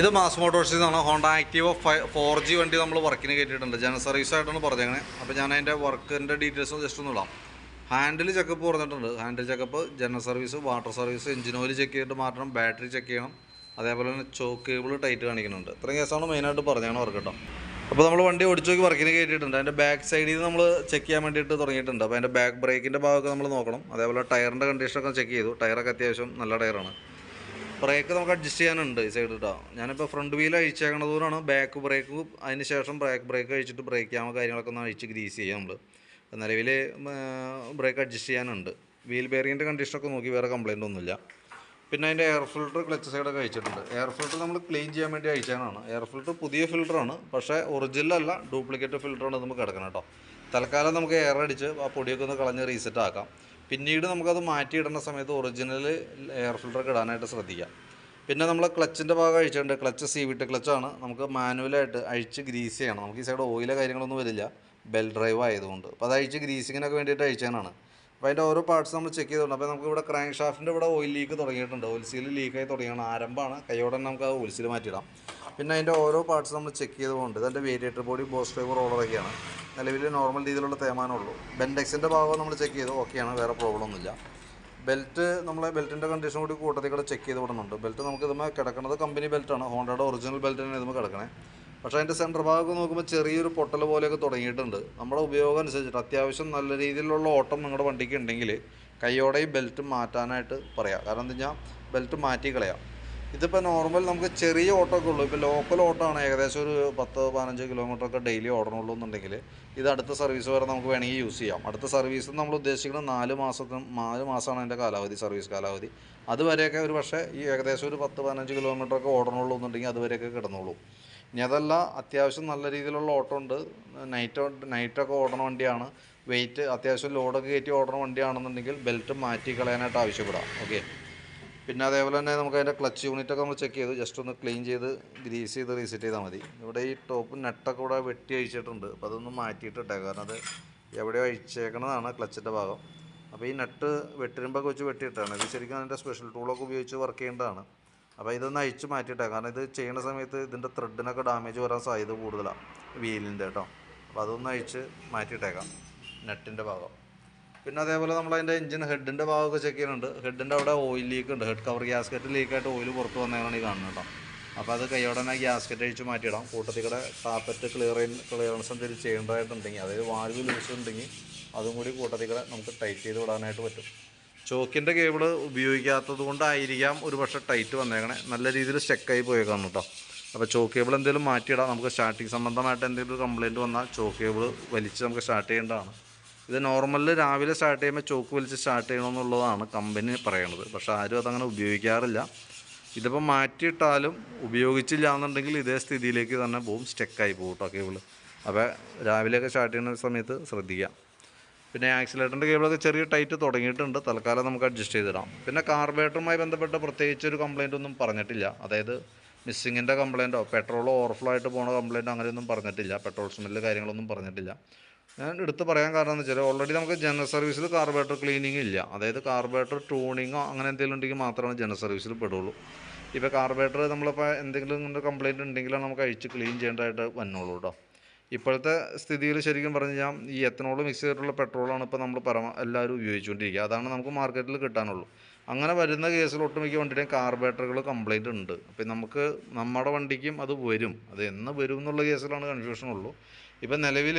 ഇത് മാസ് മോട്ടോഴ്സിൽ നിന്നാണ്. Honda active four G വണ്ടി നമ്മൾ വർക്കിന് കയറ്റിയിട്ടുണ്ട് ജനറൽ സർവീസ് ആയിട്ടാണ് പറഞ്ഞേക്കണേ. അപ്പോൾ ഞാൻ അതിന്റെ വർക്കിന്റെ ഡീറ്റെയിൽസ് ജസ്റ്റ് ഒന്ന് ഇടാം. ഹാൻഡിൽ ചെക്കപ്പ് പറഞ്ഞിട്ടുണ്ട്. Handle checkup general service water service engine oil check ചെയ്തിട്ട് മാറ്റണം ബാറ്ററി ചെക്ക് ചെയ്യണം. അതേപോലെ തന്നെ ചോക്ക് കേബിൾ ടൈറ്റ് കാണിക്കുന്നുണ്ട്. ഇത്രയും കേസാണ് മെയിനായിട്ട് പറഞ്ഞാണ് വർക്ക് കേട്ടോ. അപ്പോൾ നമ്മൾ വണ്ടി ഓടിച്ചു നോക്കി വർക്കിന് കയറ്റിയിട്ടുണ്ട് അതിന്റെ ബാക്ക് സൈഡിൽ നിന്ന് നമ്മൾ ചെക്ക് ചെയ്യാൻ വേണ്ടിയിട്ട് തുടങ്ങിയിട്ടുണ്ട്. അപ്പോൾ അതിന്റെ ബാക്ക് ബ്രേക്കിന്റെ ഭാഗമൊക്കെ നമ്മൾ നോക്കണം. അതേപോലെ ടയറിന്റെ കണ്ടീഷനൊക്കെ ചെക്ക് ചെയ്തു. ടയറൊക്കെ അത്യാവശ്യം നല്ല ടയറാണ് ബ്രേക്ക് നമുക്ക് അഡ്ജസ്റ്റ് ചെയ്യാനുണ്ട് ഈ സൈഡ് കേട്ടോ ഞാനിപ്പോൾ ഫ്രണ്ട് വീൽ അഴിച്ചേക്കണ ദൂരമാണ് ബാക്ക് ബ്രേക്ക് അതിന് ശേഷം ബ്രേക്ക് ബ്രേക്ക് അഴിച്ചിട്ട് ബ്രേക്ക് ക്യാമ കാര്യങ്ങളൊക്കെ ഒന്ന് അഴിച്ച് ഗ്രീസ് ചെയ്യാം നമ്മൾ നിലവിൽ ബ്രേക്ക് അഡ്ജസ്റ്റ് ചെയ്യാനുണ്ട്. വീൽ ബെയറിങ്ങിന്റെ കണ്ടീഷനൊക്കെ നോക്കി വേറെ കംപ്ലയിന്റ് ഒന്നുമില്ല. പിന്നെ അതിന്റെ എയർ ഫിൽറ്റർ ക്ലച്ച് സൈഡൊക്കെ അഴിച്ചിട്ടുണ്ട്. എയർ ഫിൽറ്റർ നമ്മൾ ക്ലീൻ ചെയ്യാൻ വേണ്ടി അയച്ചാണ് എയർ ഫിൽറ്റർ പുതിയ ഫിൽറ്ററാണ് പക്ഷേ ഒറിജിനൽ അല്ല ഡ്യൂപ്ലിക്കേറ്റ് ഫിൽറ്ററാണ് നമുക്ക് കിടക്കണം കേട്ടോ തൽക്കാലം നമുക്ക് എയർ അടിച്ച് ആ പൊടിയൊക്കെ ഒന്ന് കളഞ്ഞ് റീസെറ്റ് ആക്കാം. പിന്നീട് നമുക്കത് മാറ്റിയിടുന്ന സമയത്ത് ഒറിജിനൽ എയർ ഫിൽറ്റർ ഇടാനായിട്ട് ശ്രദ്ധിക്കാം. പിന്നെ നമ്മൾ ക്ലച്ചിന്റെ ഭാഗം അഴിച്ചിട്ടുണ്ട്. ക്ലച്ച് സി വിട്ട് ക്ലച്ചാണ് നമുക്ക് മാനുവലായിട്ട് അഴിച്ച് ഗ്രീസ് ചെയ്യണം. നമുക്ക് ഈ സൈഡ് ഓയിലോ കാര്യങ്ങളൊന്നും വരില്ല. ബെൽ ഡ്രൈവ് ആയതുകൊണ്ട്. അപ്പോൾ അത് അഴിച്ച് ഗ്രീസിങ്ങിനൊക്കെ വേണ്ടിയിട്ട് അഴിച്ചാനാണ് അപ്പോൾ അതിന്റെ ഓരോ പാർട്സ് നമ്മൾ ചെക്ക് ചെയ്തുകൊണ്ട് അപ്പോൾ നമുക്ക് ഇവിടെ ക്രാങ്ക് ഷാഫ്റ്റിന്റെ ഇവിടെ ഓയിൽ ലീക്ക് തുടങ്ങിയിട്ടുണ്ട്. ഓയിൽ സീൽ ലീക്കായി തുടങ്ങിയാണ്. ആരംഭമാണ്. കൈയോടെ നമുക്ക് ആ ഓയിൽ സീൽ മാറ്റിയിടാം. പിന്നെ അതിന്റെ ഓരോ പാർട്സ് നമ്മൾ ചെക്ക് ചെയ്തുകൊണ്ട് ഇതിന്റെ വേരിയേറ്റർ ബോഡി ബോസ് ഡ്രൈവർ റോളറൊക്കെയാണ് നിലവിൽ നോർമൽ രീതിയിലുള്ള തേമാനമുള്ളൂ ബെൻഡെക്സിന്റെ ഭാഗം നമ്മൾ ചെക്ക് ചെയ്തു ഓക്കെയാണ് വേറെ പ്രോബ്ലം ഒന്നുമില്ല. ബെൽറ്റ് നമ്മളെ ബെൽറ്റിന്റെ കണ്ടീഷൻ കൂടി കൂട്ടത്തിൽ കൂടെ ചെക്ക് ചെയ്ത് വിടുന്നുണ്ട്. ബെൽറ്റ് നമുക്ക് ഇതുമ്പോൾ കിടക്കുന്നത് കമ്പനി ബെൽറ്റാണ് ഹോണ്ടയുടെ ഒറിജിനൽ ബെൽറ്റ് തന്നെ ഇതുമ്പോൾ കിടക്കണേ. പക്ഷേ അതിന്റെ സെന്റർ ഭാഗമൊക്കെ നോക്കുമ്പോൾ ചെറിയൊരു പൊട്ടൽ പോലെയൊക്കെ തുടങ്ങിയിട്ടുണ്ട്. നമ്മുടെ ഉപയോഗം അനുസരിച്ചിട്ട് അത്യാവശ്യം നല്ല രീതിയിലുള്ള ഓട്ടം നിങ്ങളുടെ വണ്ടിക്ക് ഉണ്ടെങ്കിൽ കൈയോടെ ബെൽറ്റ് മാറ്റാനായിട്ട് പറയാം. കാരണം എന്താ ബെൽറ്റ് മാറ്റി കളയാം. ഇതിപ്പോൾ നോർമൽ നമുക്ക് ചെറിയ ഓട്ടോ ഒക്കെ ഉള്ളൂ. ഇപ്പോൾ ലോക്കൽ ഓട്ടോ ആണ് ഏകദേശം ഒരു പത്ത് പതിനഞ്ച് കിലോമീറ്റർ ഒക്കെ ഡെയിലി ഓടണുള്ളൂ എന്നുണ്ടെങ്കിൽ ഇത് അടുത്ത സർവീസ് വരെ നമുക്ക് വേണമെങ്കിൽ യൂസ് ചെയ്യാം. അടുത്ത സർവീസ് നമ്മൾ ഉദ്ദേശിക്കുന്നത് നാല് മാസത്തിന് നാല് മാസമാണ് അതിന്റെ കാലാവധി സർവീസ് കാലാവധി. അതുവരെയൊക്കെ ഒരു പക്ഷേ ഈ ഏകദേശം ഒരു പത്ത് പതിനഞ്ച് കിലോമീറ്റർ ഒക്കെ ഓടണുള്ളൂ എന്നുണ്ടെങ്കിൽ അതുവരെയൊക്കെ കിടന്നുള്ളൂ ഇനി അതല്ല അത്യാവശ്യം നല്ല രീതിയിലുള്ള ഓട്ടോ ഉണ്ട്. നൈറ്റ് നൈറ്റൊക്കെ ഓടണ വണ്ടിയാണ്. വെയിറ്റ് അത്യാവശ്യം ലോഡൊക്കെ കയറ്റി ഓടണ വണ്ടിയാണെന്നുണ്ടെങ്കിൽ ബെൽറ്റ് മാറ്റി കളയാനായിട്ട് ആവശ്യപ്പെടാം. ഓക്കെ പിന്നെ അതേപോലെ തന്നെ നമുക്ക് അതിന്റെ ക്ലച്ച് യൂണിറ്റ് ഒക്കെ നമ്മൾ ചെക്ക് ചെയ്ത്. ജസ്റ്റ് ഒന്ന് ക്ലീൻ ചെയ്ത് ഗ്രീസ് ചെയ്ത് റീസെറ്റ് ചെയ്താൽ മതി. ഇവിടെ ഈ ടോപ്പ് നെട്ടൊക്കെ ഇവിടെ വെട്ടി അഴിച്ചിട്ടുണ്ട്. അപ്പോൾ അതൊന്ന് മാറ്റിയിട്ടിട്ടേ കാരണം അത് എവിടെയോ അഴിച്ചേക്കണതാണ് ക്ലച്ചിന്റെ ഭാഗം. അപ്പോൾ ഈ നെട്ട് വെട്ടിരുമ്പൊക്കെ വെച്ച് വെട്ടിയിട്ടാണ് ഇത് ശരിക്കും അതിന്റെ സ്പെഷ്യൽ ടൂളൊക്കെ ഉപയോഗിച്ച് വർക്ക് ചെയ്യേണ്ടതാണ്. അപ്പോൾ ഇതൊന്ന് അഴിച്ച് മാറ്റിയിട്ടേ. കാരണം ഇത് ചെയ്യുന്ന സമയത്ത് ഇതിന്റെ ത്രെഡിനൊക്കെ ഡാമേജ് വരാൻ സാധ്യത കൂടുതലാണ് വീലിന്റെ കേട്ടോ അപ്പോൾ അതൊന്ന് അഴിച്ച് മാറ്റിയിട്ടേക്കാം. നെട്ടിന്റെ ഭാഗം. പിന്നെ അതേപോലെ നമ്മൾ അതിന്റെ എഞ്ചിൻ ഹെഡിന്റെ ഭാഗമൊക്കെ ചെക്ക് ചെയ്യുന്നുണ്ട്. ഹെഡിന്റെ അവിടെ ഓയിൽ ലീക്ക് ഉണ്ട്. ഹെഡ് കവർ ഗ്യാസ്കറ്റ് ലീക്കായിട്ട് ഓയിൽ പുറത്ത് വന്നതാണ് ഈ കാണുന്നത് കേട്ടോ. അപ്പോൾ അത് കൈയോടെ തന്നെ ഗ്യാസ്കറ്റ് അഴിച്ച് മാറ്റിയിടാം. കൂട്ടത്തിൽ കൂടെ ടാപ്പറ്റ് ക്ലിയർ ക്ലിയറൻസ് എന്തെങ്കിലും ചെയ്യേണ്ടതായിട്ടുണ്ടെങ്കിൽ അതായത് വാൽവ് ലൂസ് ഉണ്ടെങ്കിൽ അതും കൂടി കൂട്ടത്തിൽ നമുക്ക് ടൈറ്റ് ചെയ്ത് വിടാനായിട്ട് പറ്റും. ചോക്കിന്റെ കേബിൾ ഉപയോഗിക്കാത്തത് കൊണ്ടായിരിക്കാം ഒരു പക്ഷേ ടൈറ്റ് വന്നേക്കണേ. നല്ല രീതിയിൽ സ്റ്റെക്കായി പോയേക്കാം കേട്ടോ. അപ്പോൾ ചോക്ക് കേബിൾ എന്തെങ്കിലും മാറ്റിയിടാം. നമുക്ക് സ്റ്റാർട്ടിങ് സംബന്ധമായിട്ട് എന്തെങ്കിലും കംപ്ലയിന്റ് വന്നാൽ ചോക്ക് കേബിൾ വലിച്ച് നമുക്ക് സ്റ്റാർട്ട് ചെയ്യേണ്ടതാണ്. ഇത് നോർമലിൽ രാവിലെ സ്റ്റാർട്ട് ചെയ്യുമ്പോൾ ചോക്ക് വലിച്ച് സ്റ്റാർട്ട് ചെയ്യണമെന്നുള്ളതാണ് കമ്പനി പറയണത്. പക്ഷേ ആരും അതങ്ങനെ ഉപയോഗിക്കാറില്ല. ഇതിപ്പോൾ മാറ്റിയിട്ടാലും ഉപയോഗിച്ചില്ല എന്നുണ്ടെങ്കിൽ ഇതേ സ്ഥിതിയിലേക്ക് തന്നെ പോവും. സ്റ്റെക്കായി പോകും കേട്ടോ കേബിൾ അപ്പോൾ രാവിലെയൊക്കെ സ്റ്റാർട്ട് ചെയ്യുന്ന സമയത്ത് ശ്രദ്ധിക്കുക പിന്നെ ആക്സിലേറ്ററിന്റെ കേബിളൊക്കെ ചെറിയ ടൈറ്റ് തുടങ്ങിയിട്ടുണ്ട്. തൽക്കാലം നമുക്ക് അഡ്ജസ്റ്റ് ചെയ്തിടാം. പിന്നെ കാർബേറ്ററുമായി ബന്ധപ്പെട്ട പ്രത്യേകിച്ച് ഒരു കംപ്ലൈന്റ് ഒന്നും പറഞ്ഞിട്ടില്ല. അതായത് മിസ്സിങ്ങിന്റെ കംപ്ലൈന്റോ പെട്രോൾ ഓവർഫ്ലോ ആയിട്ട് പോകുന്ന കംപ്ലൈന്റോ അങ്ങനെയൊന്നും പറഞ്ഞിട്ടില്ല. പെട്രോൾ സ്മെല്ല് കാര്യങ്ങളൊന്നും പറഞ്ഞിട്ടില്ല. ഞാൻ എടുത്ത് പറയാൻ കാരണം എന്ന് വെച്ചാൽ ഓൾറെഡി നമുക്ക് ജനറൽ സർവീസിൽ കാർബേറ്റർ ക്ലീനിങ് ഇല്ല. അതായത് കാർബേറ്റർ ട്യൂണിങ്ങോ അങ്ങനെ എന്തെങ്കിലും ഉണ്ടെങ്കിൽ മാത്രമാണ് ജനറൽ സർവീസിൽ പെടുള്ളൂ. ഇപ്പോൾ കാർബേറ്റർ നമ്മളിപ്പോൾ എന്തെങ്കിലും കൊണ്ട് കംപ്ലയിന്റ് ഉണ്ടെങ്കിലാണ് നമുക്ക് അഴിച്ച് ക്ലീൻ ചെയ്യേണ്ടതായിട്ട് വന്നോളൂ കേട്ടോ ഇപ്പോഴത്തെ സ്ഥിതിയിൽ ശരിക്കും പറഞ്ഞു കഴിഞ്ഞാൽ ഈ എത്തനോൾ മിക്സ് ചെയ്തിട്ടുള്ള പെട്രോളാണ് ഇപ്പോൾ നമ്മൾ പരമ എല്ലാവരും ഉപയോഗിച്ചുകൊണ്ടിരിക്കുക. അതാണ് നമുക്ക് മാർക്കറ്റിൽ കിട്ടാനുള്ളൂ. അങ്ങനെ വരുന്ന കേസിൽ ഒട്ടുമിക്ക വണ്ടിയുടെയും കാർബേറ്ററുകൾ കംപ്ലയിന്റ് ഉണ്ട്. അപ്പോൾ നമുക്ക് നമ്മുടെ വണ്ടിക്കും അത് വരും. അത് എന്ന് വരും എന്നുള്ള കേസിലാണ് കൺഫ്യൂഷൻ ഉള്ളൂ. ഇപ്പം നിലവിൽ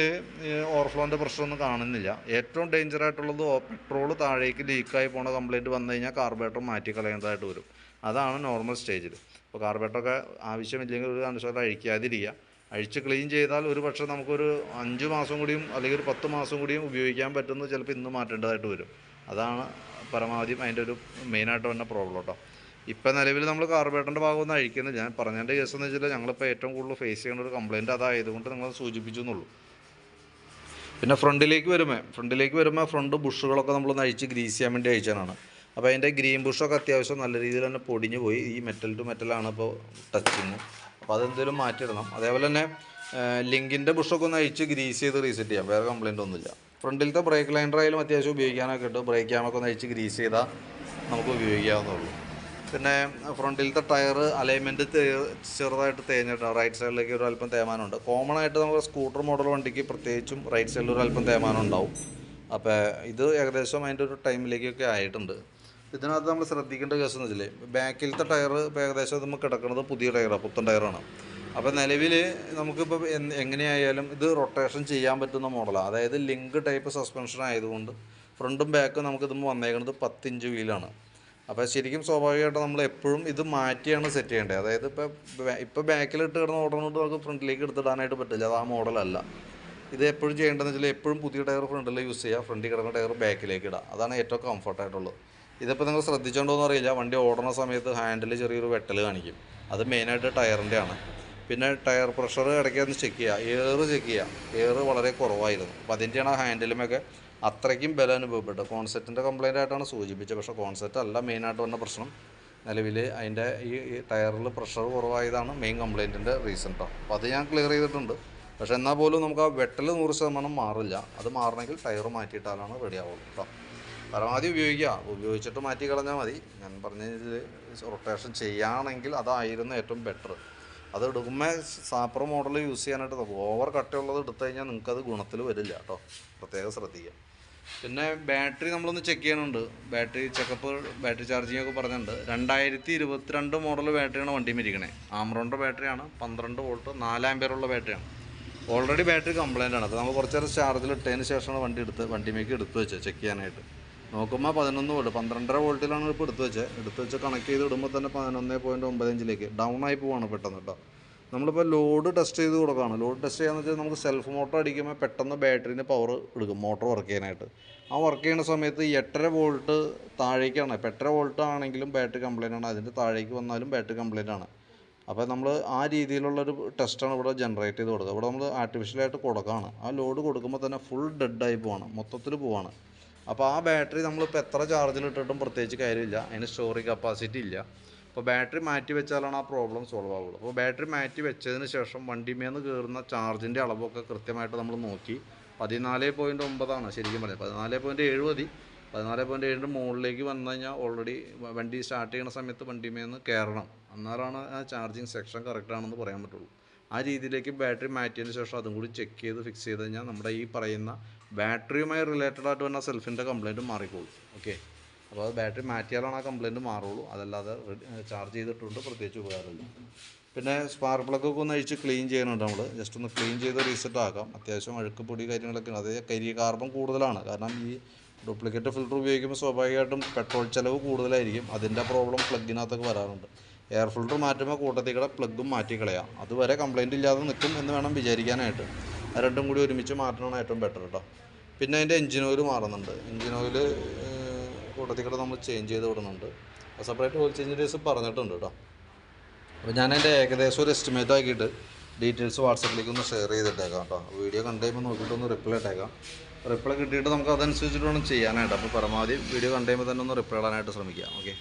ഓവർഫ്ലോന്റെ പ്രശ്നമൊന്നും കാണുന്നില്ല. ഏറ്റവും ഡേഞ്ചർ ആയിട്ടുള്ളത് പെട്രോൾ താഴേക്ക് ലീക്കായി പോണ കംപ്ലയിന്റ് വന്നു കഴിഞ്ഞാൽ കാർബേറ്റർ മാറ്റി കളയേണ്ടതായിട്ട് വരും. അതാണ് നോർമൽ സ്റ്റേജിൽ. അപ്പോൾ കാർബേറ്ററൊക്കെ ആവശ്യമില്ലെങ്കിൽ ഒരു കാരണവശാലും അഴിക്കാതിരിക്കുക. അഴിച്ച് ക്ലീൻ ചെയ്താൽ ഒരു പക്ഷേ നമുക്കൊരു അഞ്ച് മാസം കൂടിയും അല്ലെങ്കിൽ ഒരു പത്ത് മാസം കൂടിയും ഉപയോഗിക്കാൻ പറ്റുന്നത് ചിലപ്പോൾ ഇന്ന് മാറ്റേണ്ടതായിട്ട് വരും. അതാണ് പരമാവധി അതിന്റെ ഒരു മെയിനായിട്ട് വന്ന പ്രോബ്ലം കേട്ടോ. ഇപ്പം നിലവിൽ നമ്മൾ കാർബേറ്ററിന്റെ ഭാഗമൊന്നും അഴിക്കുന്നത് ഞാൻ പറഞ്ഞതിന്റെ കേസ് എന്ന് വെച്ചാൽ ഞങ്ങളിപ്പോൾ ഏറ്റവും കൂടുതൽ ഫേസ് ചെയ്യുന്ന ഒരു കംപ്ലയിന്റ് അതായതുകൊണ്ട് നിങ്ങൾ സൂചിപ്പിച്ചു എന്നുള്ളൂ. പിന്നെ ഫ്രണ്ടിലേക്ക് വരുമ്പോൾ ഫ്രണ്ടിലേക്ക് വരുമ്പോൾ ഫ്രണ്ട് ബുഷുകളൊക്കെ നമ്മളൊന്ന് അഴിച്ച് ഗ്രീസ് ചെയ്യാൻ വേണ്ടി അയച്ചതാണ് അപ്പോൾ അതിന്റെ ഗ്രീൻ ബുഷൊക്കെ അത്യാവശ്യം നല്ല രീതിയിൽ തന്നെ പൊടിഞ്ഞു പോയി. ഈ മെറ്റൽ ടു മെറ്റലാണ് ഇപ്പോൾ ടച്ചിങ് അപ്പോൾ അതെന്തെങ്കിലും മാറ്റിയിടണം. അതേപോലെ തന്നെ ലിങ്കിന്റെ ബുഷൊക്കെ ഒന്ന് അഴിച്ച് ഗ്രീസ് ചെയ്ത് റീസെറ്റ് ചെയ്യാം. വേറെ കംപ്ലയിന്റ് ഒന്നുമില്ല. ഫ്രണ്ടിലത്തെ ബ്രേക്ക് ലൈൻഡർ ആയാലും അത്യാവശ്യം ഉപയോഗിക്കാനൊക്കെ ഉണ്ട് ബ്രേക്ക് ക്യാമൊക്കെ ഒന്ന് അഴിച്ച് ഗ്രീസ് ചെയ്താൽ നമുക്ക് ഉപയോഗിക്കാവുന്നുള്ളൂ പിന്നെ ഫ്രണ്ടിലത്തെ ടയർ അലൈൻമെന്റ് ചെറുതായിട്ട് തേഞ്ഞിട്ട്. റൈറ്റ് സൈഡിലേക്ക് ഒരു അല്പം തേമാനമുണ്ട് കോമൺ ആയിട്ട് നമ്മൾ സ്കൂട്ടർ മോഡൽ വണ്ടിക്ക് പ്രത്യേകിച്ചും റൈറ്റ് സൈഡിൽ ഒരു അല്പം തേമാനം ഉണ്ടാവും അപ്പോൾ ഇത് ഏകദേശം അതിന്റെ ഒരു ടൈമിലേക്കൊക്കെ ആയിട്ടുണ്ട്. ഇതിനകത്ത് നമ്മൾ ശ്രദ്ധിക്കേണ്ട കേസ് എന്ന് വെച്ചാൽ ബാക്കിലത്തെ ടയർ ഇപ്പോൾ ഏകദേശം നമുക്ക് കിടക്കുന്നത് പുതിയ ടയറാണ് പുത്തൻ ടയറാണ്. അപ്പോൾ നിലവിൽ നമുക്കിപ്പോൾ എങ്ങനെയായാലും ഇത് റൊട്ടേഷൻ ചെയ്യാൻ പറ്റുന്ന മോഡലാണ് അതായത് ലിങ്ക് ടൈപ്പ് സസ്പെൻഷൻ ആയതുകൊണ്ട് ഫ്രണ്ടും ബാക്കും നമുക്ക് ഇതുമ്പോൾ വന്നേക്കുന്നത് പത്തിഞ്ച് വീലാണ് അപ്പോൾ ശരിക്കും സ്വാഭാവികമായിട്ട് നമ്മൾ എപ്പോഴും ഇത് മാറ്റിയാണ് സെറ്റ് ചെയ്യേണ്ടത്. അതായത് ഇപ്പോൾ ഇപ്പോൾ ബാക്കിലിട്ട് കിടന്ന് ഓടണോണ്ട് നമുക്ക് ഫ്രണ്ടിലേക്ക് എടുത്തിടാനായിട്ട് പറ്റില്ല. അത് ആ മോഡലല്ല ഇത് എപ്പോഴും ചെയ്യേണ്ടതെന്ന് വെച്ചാൽ എപ്പോഴും പുതിയ ടയർ ഫ്രണ്ടിൽ യൂസ് ചെയ്യുക. ഫ്രണ്ടിൽ കിടക്കുന്ന ടയർ ബാക്കിലേക്ക് ഇടുക. അതാണ് ഏറ്റവും കംഫർട്ടായിട്ടുള്ളത് ഇതിപ്പോൾ നിങ്ങൾ ശ്രദ്ധിച്ചോണ്ടോ എന്ന് അറിയില്ല. വണ്ടി ഓടുന്ന സമയത്ത് ഹാൻഡിൽ ചെറിയൊരു വെട്ടൽ കാണിക്കും. അത് മെയിനായിട്ട് ടയറിന്റെ ആണ്. പിന്നെ ടയർ പ്രഷർ ഇടയ്ക്ക് ഒന്ന് ചെക്ക് ചെയ്യുക. എയർ ചെക്ക് ചെയ്യുക. എയർ വളരെ കുറവായിരുന്നു. അപ്പോൾ അതിന്റെയാണ് ഹാൻഡിലുമൊക്കെ അത്രയ്ക്കും ബലം അനുഭവപ്പെട്ടു. കോൺസെപ്റ്റിന്റെ കംപ്ലൈന്റ് ആയിട്ടാണ് സൂചിപ്പിച്ചത്. പക്ഷേ കോൺസെപ്റ്റ് അല്ല മെയിനായിട്ട് വന്ന പ്രശ്നം. നിലവിൽ അതിന്റെ ഈ ടയറിൽ പ്രഷർ കുറവായതാണ് മെയിൻ കംപ്ലൈന്റിന്റെ റീസൺ കേട്ടോ അപ്പോൾ അത് ഞാൻ ക്ലിയർ ചെയ്തിട്ടുണ്ട്. പക്ഷേ എന്നാൽ പോലും നമുക്ക് ആ വെട്ടൽ നൂറ് ശതമാനം മാറില്ല. അത് മാറണമെങ്കിൽ ടയർ മാറ്റിയിട്ടാലാണ് റെഡി ആവുള്ളൂ കേട്ടോ പരമാവധി ഉപയോഗിക്കുക. ഉപയോഗിച്ചിട്ട് മാറ്റി കളഞ്ഞാൽ മതി. ഞാൻ പറഞ്ഞതിൽ റൊട്ടേഷൻ ചെയ്യുകയാണെങ്കിൽ അതായിരുന്നു ഏറ്റവും ബെറ്റർ അത് എടുക്കുമ്പോൾ സാപ്പർ മോഡൽ യൂസ് ചെയ്യാനായിട്ട് ഓവർ കട്ടയുള്ളത് എടുത്തു കഴിഞ്ഞാൽ നിങ്ങൾക്കത് ഗുണത്തിൽ വരില്ല കേട്ടോ. പ്രത്യേകം ശ്രദ്ധിക്കുക പിന്നെ ബാറ്ററി നമ്മളൊന്ന് ചെക്ക് ചെയ്യണുണ്ട്. ബാറ്ററി ചെക്കപ്പ് ബാറ്ററി ചാർജിങ് ഒക്കെ പറഞ്ഞിട്ടുണ്ട്. രണ്ടായിരത്തി ഇരുപത്തിരണ്ട് മോഡൽ ബാറ്ററിയാണ് വണ്ടിയിൽ ഇരിക്കണേ. ആമറോണിന്റെ ബാറ്ററിയാണ് പന്ത്രണ്ട് വോൾട്ട് നാല് ആമ്പയറുള്ള ബാറ്ററിയാണ്. ഓൾറെഡി ബാറ്ററി കംപ്ലൈന്റ് ആണ്. അപ്പോൾ നമ്മൾ കുറച്ച് നേരം ചാർജിൽ ഇട്ടതിന് ശേഷമാണ് വണ്ടി എടുത്ത് വണ്ടിമേക്ക് എടുത്ത് വെച്ചത് ചെക്ക് ചെയ്യാനായിട്ട്. നോക്കുമ്പോൾ പതിനൊന്ന് വോൾട്ട് പന്ത്രണ്ടര വോൾട്ടിലാണ് ഇപ്പോൾ എടുത്തു വെച്ചത് എടുത്തു വെച്ച് കണക്ട് ചെയ്ത് ഇടുമ്പോൾ തന്നെ പതിനൊന്ന് പോയിന്റ് ഒമ്പത് ഡൗൺ ആയി പോവാണ് പെട്ടെന്ന് കേട്ടോ നമ്മളിപ്പോൾ ലോഡ് ടെസ്റ്റ് ചെയ്ത് കൊടുക്കുകയാണ് ലോഡ് ടെസ്റ്റ് ചെയ്യാന്ന് വെച്ചാൽ നമുക്ക് സെൽഫ് മോട്ടർ അടിക്കുമ്പോൾ പെട്ടെന്ന് ബാറ്ററിന്റെ പവർ എടുക്കും മോട്ടർ വർക്ക് ചെയ്യാനായിട്ട്. ആ വർക്ക് ചെയ്യുന്ന സമയത്ത് എട്ടര വോൾട്ട് താഴേക്കാണ്. ഇപ്പം എട്ടര വോൾട്ട് ആണെങ്കിലും ബാറ്ററി കംപ്ലൈന്റ് ആണ്. അതിന്റെ താഴേക്ക് വന്നാലും ബാറ്ററി കംപ്ലൈന്റ് ആണ്. അപ്പോൾ നമ്മൾ ആ രീതിയിലുള്ളൊരു ടെസ്റ്റാണ് ഇവിടെ ജനറേറ്റ് ചെയ്ത് കൊടുക്കുക. ഇവിടെ നമ്മൾ ആർട്ടിഫിഷ്യലായിട്ട് കൊടുക്കുകയാണ് ആ ലോഡ് കൊടുക്കുമ്പോൾ തന്നെ ഫുൾ ഡെഡ് ആയി പോവാണ്. മൊത്തത്തിൽ പോവാണ്. അപ്പോൾ ആ ബാറ്ററി നമ്മളിപ്പോൾ എത്ര ചാർജിലിട്ടിട്ടും പ്രത്യേകിച്ച് കാര്യമില്ല. അതിന് സ്റ്റോറേജ് കപ്പാസിറ്റി ഇല്ല. അപ്പോൾ ബാറ്ററി മാറ്റി വെച്ചാലാണ് ആ പ്രോബ്ലം സോൾവ് ആവുള്ളൂ. അപ്പോൾ ബാറ്ററി മാറ്റി വെച്ചതിന് ശേഷം വണ്ടിമേന്ന് കയറുന്ന ചാർജിന്റെ അളവൊക്കെ കൃത്യമായിട്ട് നമ്മൾ നോക്കി. പതിനാല് പോയിന്റ് ഒമ്പതാണ് ശരിക്കും പറയുന്നത് പതിനാല് പോയിന്റ് ഏഴ് മതി. പതിനാല് പോയിന്റ് ഏഴിന്റെ മുകളിലേക്ക് വന്നു കഴിഞ്ഞാൽ ഓൾറെഡി വണ്ടി സ്റ്റാർട്ട് ചെയ്യുന്ന സമയത്ത് വണ്ടിമേന്ന് കയറണം എന്നാലാണ് ആ ചാർജിങ് സെക്ഷൻ കറക്റ്റാണെന്ന് പറയാൻ പറ്റുള്ളൂ. ആ രീതിയിലേക്ക് ബാറ്ററി മാറ്റിയതിന് ശേഷം അതും കൂടി ചെക്ക് ചെയ്ത് ഫിക്സ് ചെയ്ത് കഴിഞ്ഞാൽ നമ്മുടെ ഈ പറയുന്ന ബാറ്ററിയുമായി റിലേറ്റഡ് ആയിട്ട് വന്ന സെൽഫിന്റെ കംപ്ലയിന്റ് മാറിക്കോളും. ഓക്കെ അപ്പോൾ അത് ബാറ്ററി മാറ്റിയാലാണ് ആ കംപ്ലയിന്റ് മാറുള്ളൂ. അതല്ലാതെ ചാർജ് ചെയ്തിട്ടുണ്ട്. പ്രത്യേകിച്ച് ഉപകാരമില്ല. പിന്നെ സ്പാർക്ക് പ്ലഗൊക്കെ ഒന്ന് അഴിച്ച് ക്ലീൻ ചെയ്യുന്നുണ്ട് നമ്മൾ ജസ്റ്റ് ഒന്ന് ക്ലീൻ ചെയ്ത് റീസെറ്റ് ആക്കാം. അത്യാവശ്യം അഴുക്ക് പൊടി കാര്യങ്ങളൊക്കെ ഉണ്ട്. കരി കാർബൺ കൂടുതലാണ്. കാരണം ഈ ഡ്യൂപ്ലിക്കേറ്റ് ഫിൽറ്റർ ഉപയോഗിക്കുമ്പോൾ സ്വാഭാവികമായിട്ടും പെട്രോൾ ചിലവ് കൂടുതലായിരിക്കും. അതിന്റെ പ്രോബ്ലം പ്ലഗിനകത്തൊക്കെ വരാറുണ്ട്. എയർ ഫിൽറ്റർ മാറ്റുമ്പോൾ കൂട്ടത്തിൽ കൂടെ പ്ലഗും മാറ്റി കളയാം അതുവരെ കംപ്ലൈന്റ് ഇല്ലാതെ നിൽക്കും എന്ന് വേണം വിചാരിക്കാനായിട്ട്. രണ്ടും കൂടി ഒരുമിച്ച് മാറ്റണമാണ് ഏറ്റവും ബെറ്റർ കേട്ടോ പിന്നെ അതിന്റെ എഞ്ചിൻ ഓയിൽ മാറുന്നുണ്ട്. എഞ്ചിൻ ഓയിൽ കൂട്ടത്തിൽ കൂടെ നമ്മൾ ചേഞ്ച് ചെയ്ത് വിടുന്നുണ്ട്. സെപ്പറേറ്റ് ഓയിൽ ചേഞ്ച് ഡേയ്സ് പറഞ്ഞിട്ടുണ്ട് കേട്ടോ അപ്പോൾ ഞാൻ എന്റെ ഏകദേശം ഒരു എസ്റ്റിമേറ്റ് ആക്കിയിട്ട് ഡീറ്റെയിൽസ് വാട്സപ്പിലേക്ക് ഒന്ന് ഷെയർ ചെയ്തിട്ടേക്കാം കേട്ടോ വീഡിയോ കണ്ടു കഴിയുമ്പോൾ നോക്കിയിട്ട് ഒന്ന് റിപ്ലൈ ഇട്ടേക്കാം. റിപ്ലൈ കിട്ടിയിട്ട് നമുക്ക് അതനുസരിച്ചിട്ട് വേണം ചെയ്യാനായിട്ട് അപ്പോൾ പരമാവധി വീഡിയോ കണ്ടു കഴിയുമ്പോൾ തന്നെ ഒന്ന് റിപ്ലൈ ഇടാനായിട്ട് ശ്രമിക്കാം. ഓക്കെ